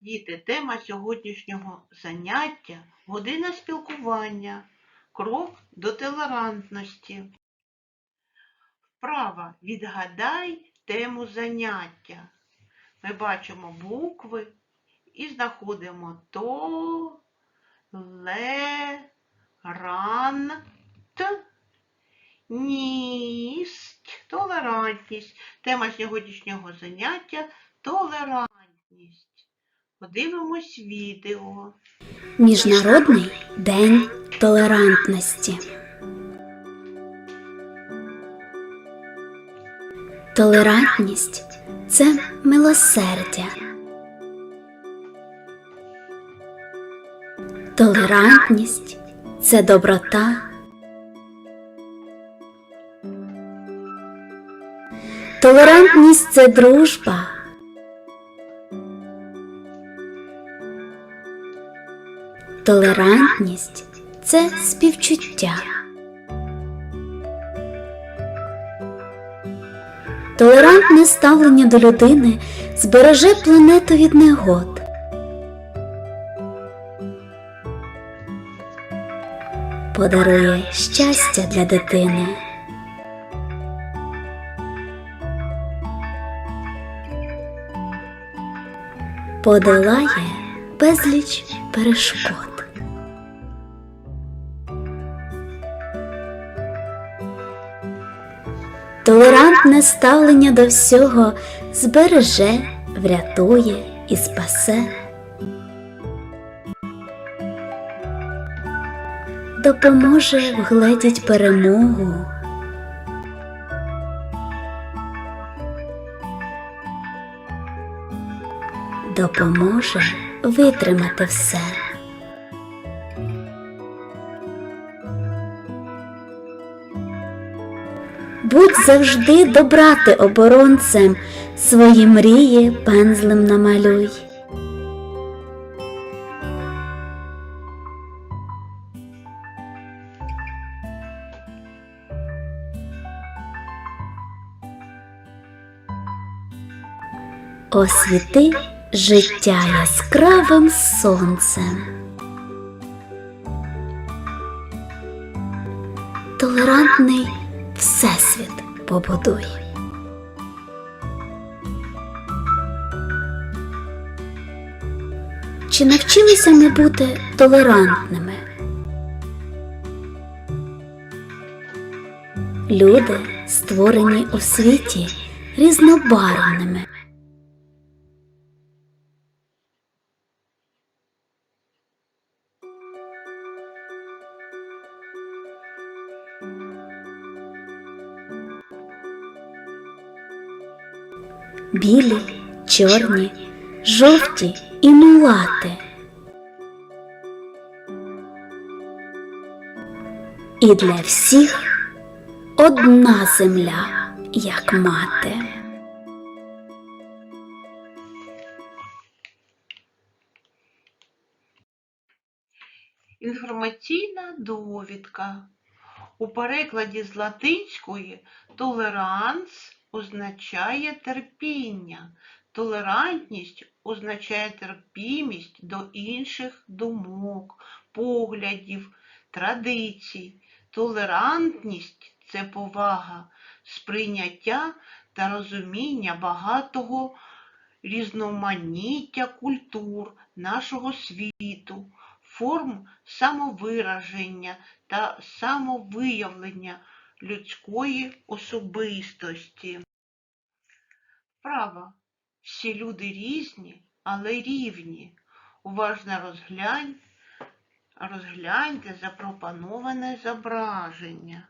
Діти, тема сьогоднішнього заняття година спілкування. Крок до толерантності. Вправа відгадай тему заняття. Ми бачимо букви і знаходимо то, ле, ран, т, ність, толерантність. Тема сьогоднішнього заняття толерантність. Подивимось відео. Міжнародний день толерантності. Толерантність це милосердя. Толерантність це доброта. Толерантність це дружба. Толерантність це співчуття. Толерантне ставлення до людини збереже планету від негод. Подарує щастя для дитини. Подолає безліч перешкод. Толерантне ставлення до всього збереже, врятує і спасе. Допоможе вгледіть перемогу. Допоможе витримати все. Завжди добрати оборонцем, свої мрії пензлем намалюй. Освіти життя яскравим сонцем. Толерантний всесвіт побудуй. Чи навчилися ми бути толерантними? Люди створені у світі різнобарвними. Білі, чорні, жовті і мулати. І для всіх одна земля, як мати. Інформаційна довідка. У перекладі з латинської толеранс означає терпіння. Толерантність означає терпімість до інших думок, поглядів, традицій. Толерантність це повага, сприйняття та розуміння багатого різноманіття культур нашого світу, форм самовираження та самовиявлення людської особистості. Право. Всі люди різні, але рівні. Уважно розглянь, розгляньте запропоноване зображення,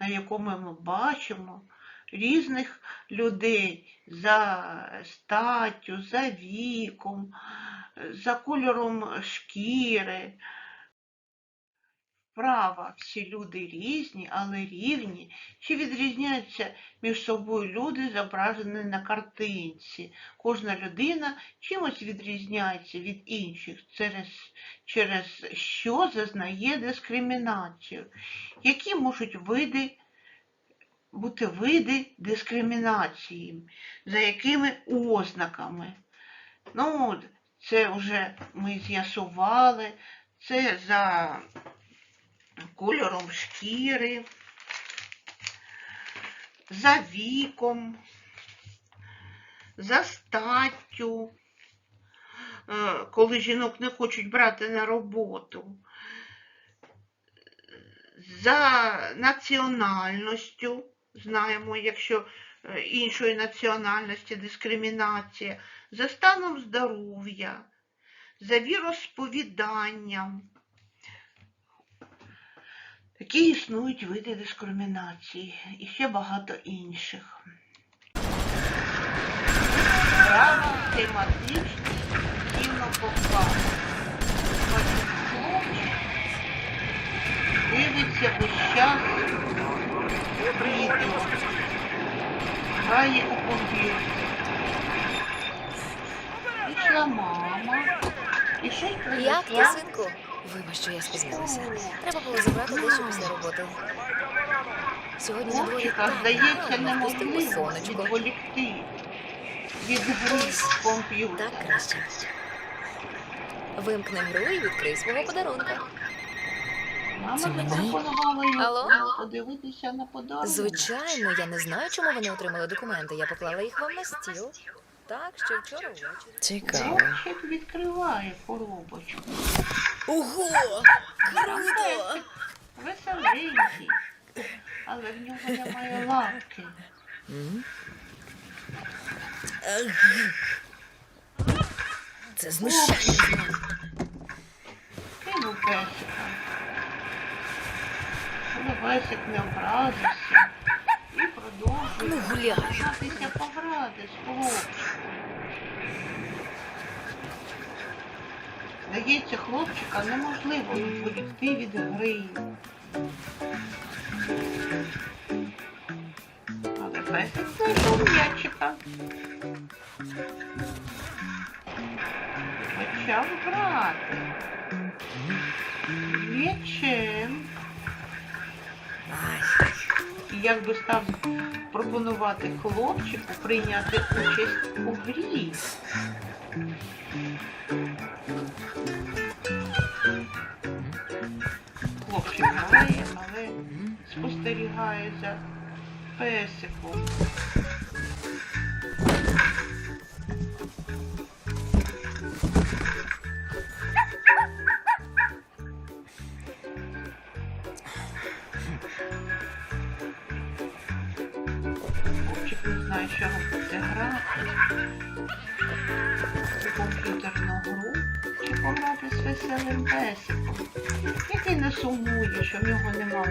на якому ми бачимо різних людей за статтю, за віком, за кольором шкіри. Права, всі люди різні, але рівні, чи відрізняються між собою люди, зображені на картинці. Кожна людина чимось відрізняється від інших, через, через що зазнає дискримінацію. Які можуть види бути види дискримінації, за якими ознаками. Ну, Це вже ми з'ясували. Це за кольором шкіри, за віком, за статтю, е, коли жінок не хочуть брати на роботу, за національністю, знаємо, якщо е, іншої національності дискримінація, за станом здоров'я, за віросповіданням. Такі існують види дискримінації і ще багато інших. Право тематичне кінопоказ. Бачить дивиться весь час відео, грає у комп'ютер. Пішла мама. Принесла. ти, синку? Вибач, що я спізнилася. Треба було забрати дещо після роботи. Сьогодні на дворі Хлопчика, так здається, гарно, неможливо сонечко. відволікти від гри. Так краще. Вимкни гру і відкрий свого подарунка. Мама Це мені? запропонувала Алло? подивитися на подарунок. Звичайно, я не знаю, чому вони отримали документи. Я поклала їх вам на стіл. Так, ще вчора ввечері. Цікаво. Хлопчик відкриває коробочку. Ого! Круто! Веселенький, але в нього немає лапки. Це знущання. Кинув песика. Але песик не образився Ну, гуляй. з хлопчиком. Здається, хлопчика неможливо відволікти від гри. Але песик знайшов м'ячика. Почав грати. М'ячем. Ай, Як би став пропонувати хлопчику прийняти участь у грі. Хлопчик грає, але спостерігає за песиком.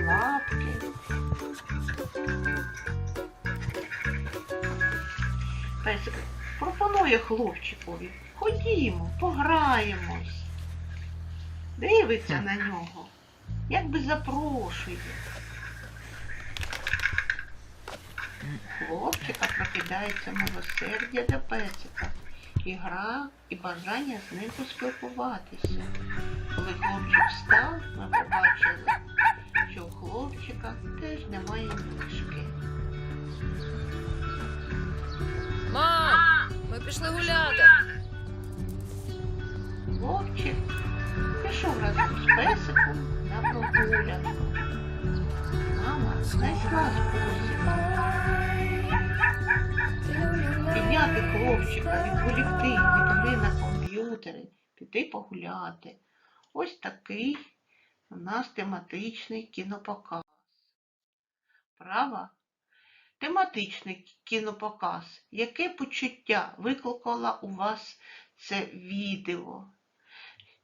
Лапки. Песик пропонує хлопчикові. Ходімо, пограємось. Дивиться на нього, як би запрошує. Хлопчика прокидається милосердя до песика, і гра, і бажання з ним поспілкуватися. Коли хлопчик встав, ми побачили, що у хлопчика теж немає мішки. Мам, ми пішли гуляти. Хлопчик пішов разом з песиком на прогулянку. Мама знайшла спосіб підняти хлопчика, відволікти від гри на комп'ютері, піти погуляти. Ось такий у нас тематичний кінопоказ. Права? Тематичний кінопоказ. Яке почуття викликало у вас це відео?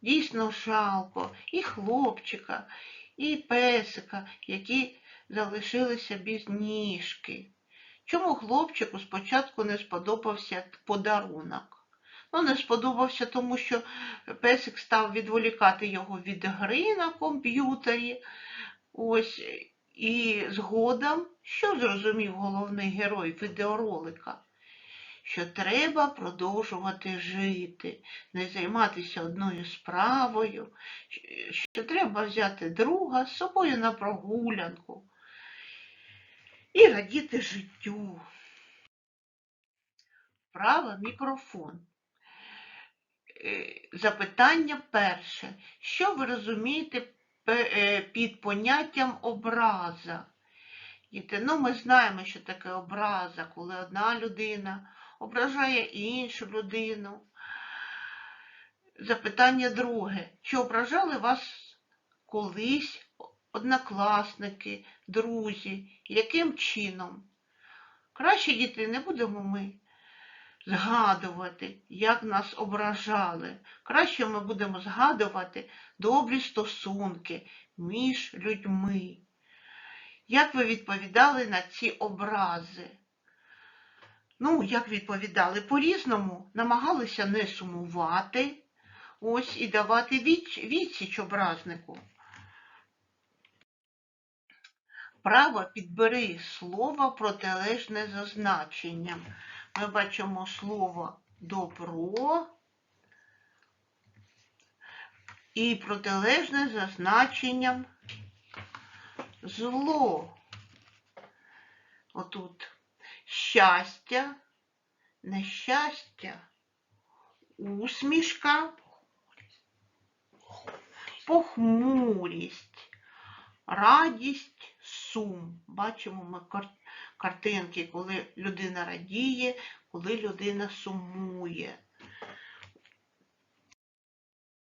Дійсно жалко і хлопчика, і песика, які залишилися без ніжки. Чому хлопчику спочатку не сподобався подарунок? Ну, не сподобався, тому що песик став відволікати його від гри на комп'ютері. Ось, і згодом, що зрозумів головний герой відеоролика? Що треба продовжувати жити, не займатися одною справою, що треба взяти друга з собою на прогулянку і радіти життю. Вправа мікрофон. Е, Запитання перше. Що ви розумієте е, під поняттям образа? Ну ми знаємо, що таке образа, коли одна людина ображає іншу людину. Запитання друге. Чи ображали вас колись однокласники, друзі? Яким чином? Краще, діти, не будемо ми згадувати, як нас ображали. Краще ми будемо згадувати добрі стосунки між людьми. Як ви відповідали на ці образи? Ну, як відповідали по-різному, намагалися не сумувати, ось і давати відч- відсіч образнику. Право підбери слово протилежне за значенням. Ми бачимо слово добро і протилежне за значенням зло. Отут щастя, нещастя, усмішка, похмурість, радість, сум. Бачимо ми кар- картинки, коли людина радіє, коли людина сумує.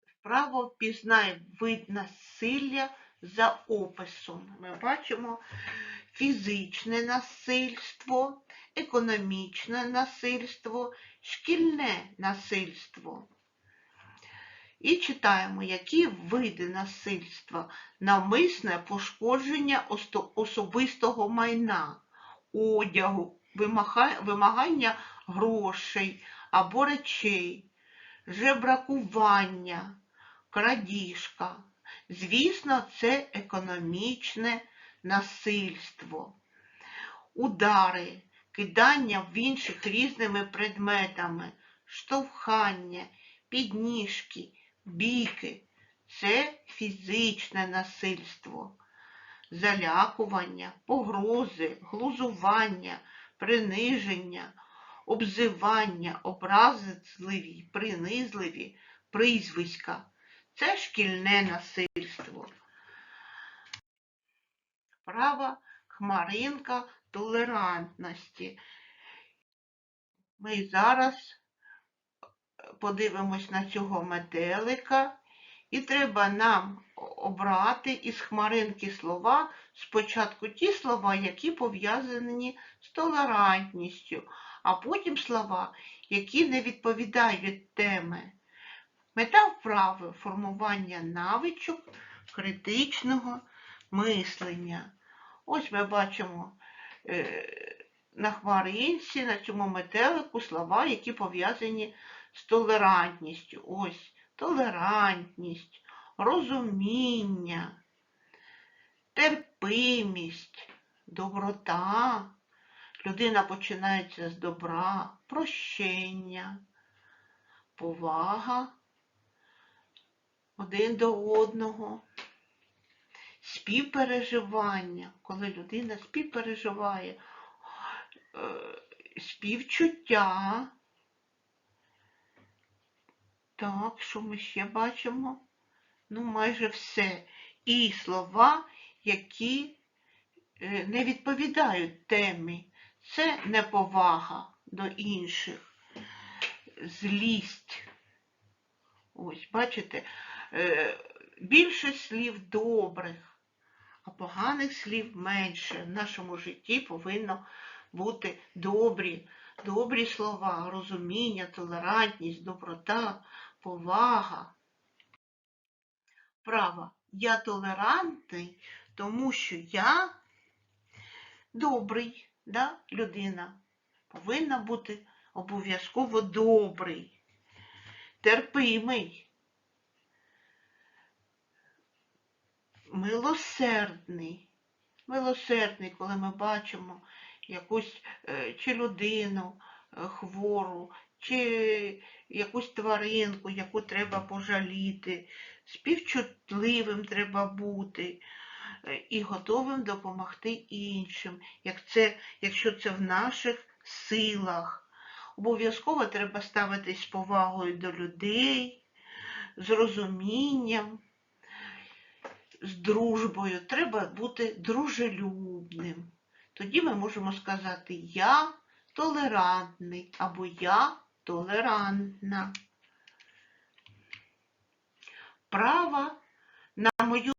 Вправо впізнай вид насилля за описом. Ми бачимо фізичне насильство, економічне насильство, шкільне насильство. І читаємо, які види насильства, навмисне пошкодження особистого майна, одягу, вимагання грошей або речей, жебракування, крадіжка. Звісно, це економічне насильство. Удари, кидання в інших різними предметами, штовхання, підніжки, біки це фізичне насильство. Залякування, погрози, глузування, приниження, обзивання, образливі, принизливі, прізвиська. Це шкільне насильство. Права хмаринка толерантності. Ми зараз подивимось на цього метелика, і треба нам обрати із хмаринки слова спочатку ті слова, які пов'язані з толерантністю, а потім слова, які не відповідають теми. Мета вправи формування навичок критичного мислення. Ось ми бачимо е, на хмаринці, на цьому метелику слова, які пов'язані з толерантністю. Ось толерантність, розуміння, терпимість, доброта. Людина починається з добра, прощення, повага один до одного, співпереживання, коли людина співпереживає, е, співчуття. Так, що ми ще бачимо? Ну, майже все. І слова, які е, не відповідають темі. Це неповага до інших, злість. Ось, бачите, е, більше слів добрих, а поганих слів менше. В нашому житті повинно бути добрі, добрі слова, розуміння, толерантність, доброта, повага. Право. Я толерантний, тому що я добрий, да, людина. Повинна бути обов'язково добрий, терпимий, милосердний. Милосердний, коли ми бачимо якусь е, чи людину хвору, чи якусь тваринку, яку треба пожаліти, співчутливим треба бути е, і готовим допомогти іншим, як це, якщо це в наших силах. Обов'язково треба ставитись з повагою до людей, з розумінням, з дружбою. Треба бути дружелюбним. Тоді ми можемо сказати я толерантний або я толерантна. Право на мою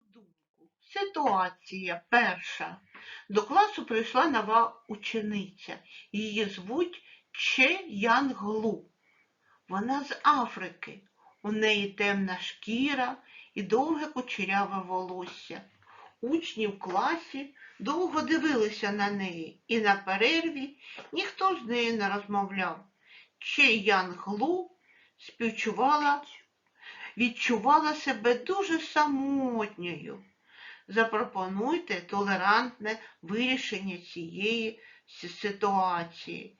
думку. Ситуація перша. До класу прийшла нова учениця. Її звуть Че Янглу. Вона з Африки. У неї темна шкіра і довге кучеряве волосся. Учні в класі довго дивилися на неї, і на перерві ніхто з нею не розмовляв. Че Янглу співчувала, відчувала себе дуже самотньою. Запропонуйте толерантне вирішення цієї ситуації.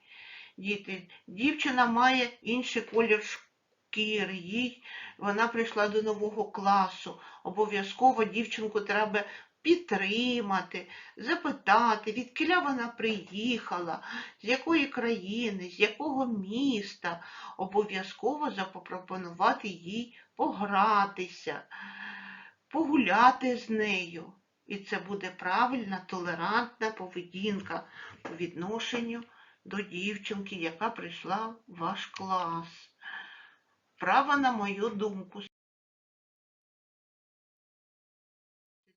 Діти, дівчина має інший колір шкіри, їй вона прийшла до нового класу. Обов'язково дівчинку треба підтримати, запитати, відкіля вона приїхала, з якої країни, з якого міста. Обов'язково запропонувати їй погратися, погуляти з нею. І це буде правильна, толерантна поведінка по відношенню до дівчинки, яка прийшла в ваш клас. Право на мою думку.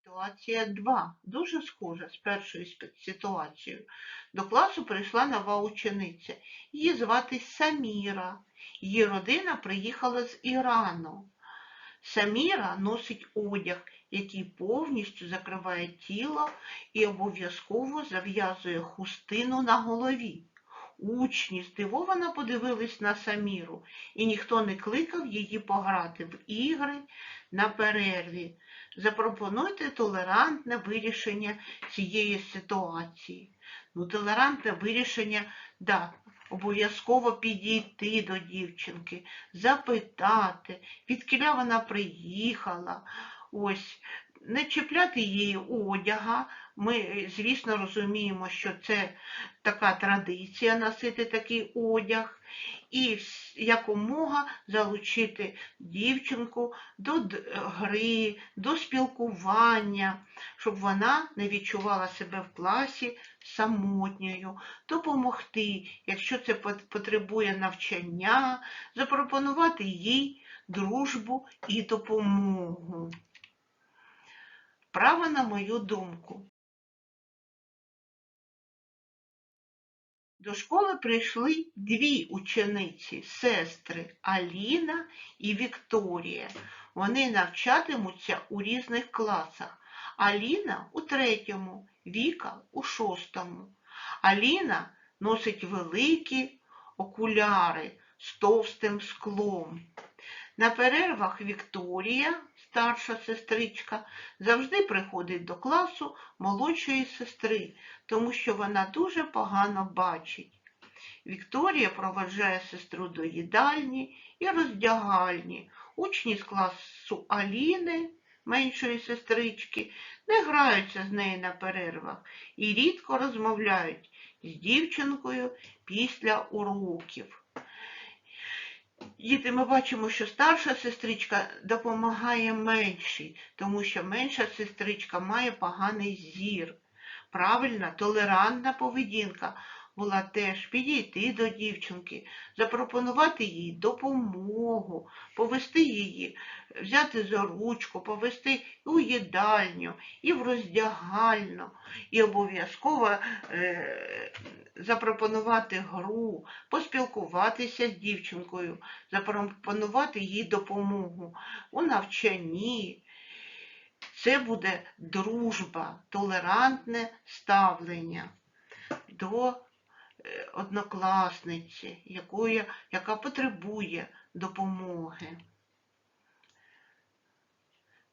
Ситуація 2. Дуже схожа з першою ситуацією. До класу прийшла нова учениця. Її звати Саміра. Її родина приїхала з Ірану. Саміра носить одяг, який повністю закриває тіло і обов'язково зав'язує хустину на голові. Учні здивовано подивились на Саміру, і ніхто не кликав її пограти в ігри на перерві. Запропонуйте толерантне вирішення цієї ситуації. Ну, толерантне вирішення, да, обов'язково підійти до дівчинки, запитати, відкіля вона приїхала, ось, не чіпляти її одяга. Ми, звісно, розуміємо, що це така традиція носити такий одяг, і якомога залучити дівчинку до гри, до спілкування, щоб вона не відчувала себе в класі самотньою, допомогти, якщо це потребує навчання, запропонувати їй дружбу і допомогу. Право на мою думку. До школи прийшли дві учениці, сестри Аліна і Вікторія. Вони навчатимуться у різних класах. Аліна у третьому, Віка у шостому. Аліна носить великі окуляри з товстим склом. На перервах Вікторія, старша сестричка, завжди приходить до класу молодшої сестри, тому що вона дуже погано бачить. Вікторія проведжає сестру до їдальні і роздягальні. Учні з класу Аліни, меншої сестрички, не граються з нею на перервах і рідко розмовляють з дівчинкою після уроків. Діти, ми бачимо, що старша сестричка допомагає меншій, тому що менша сестричка має поганий зір. Правильна, толерантна поведінка була теж підійти до дівчинки, запропонувати їй допомогу, повести її, взяти за ручку, повести у їдальню, і в роздягальну, і обов'язково е, запропонувати гру, поспілкуватися з дівчинкою, запропонувати їй допомогу у навчанні. Це буде дружба, толерантне ставлення до однокласниці, якої, яка потребує допомоги.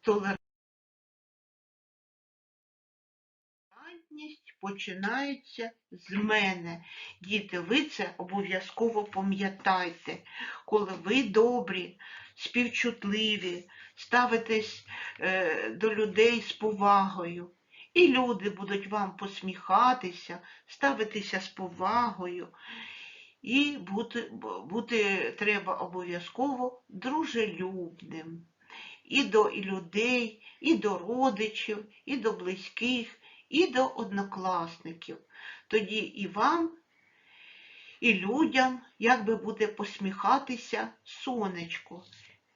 Толерантність починається з мене. Діти, ви це обов'язково пам'ятайте. Коли ви добрі, співчутливі, ставитесь е, до людей з повагою і люди будуть вам посміхатися, ставитися з повагою. І бути, бути треба обов'язково дружелюбним і до і людей, і до родичів, і до близьких, і до однокласників. Тоді і вам, і людям, як би буде посміхатися сонечко.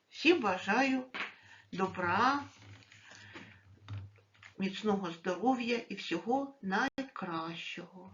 Всім бажаю добра, міцного здоров'я і всього найкращого.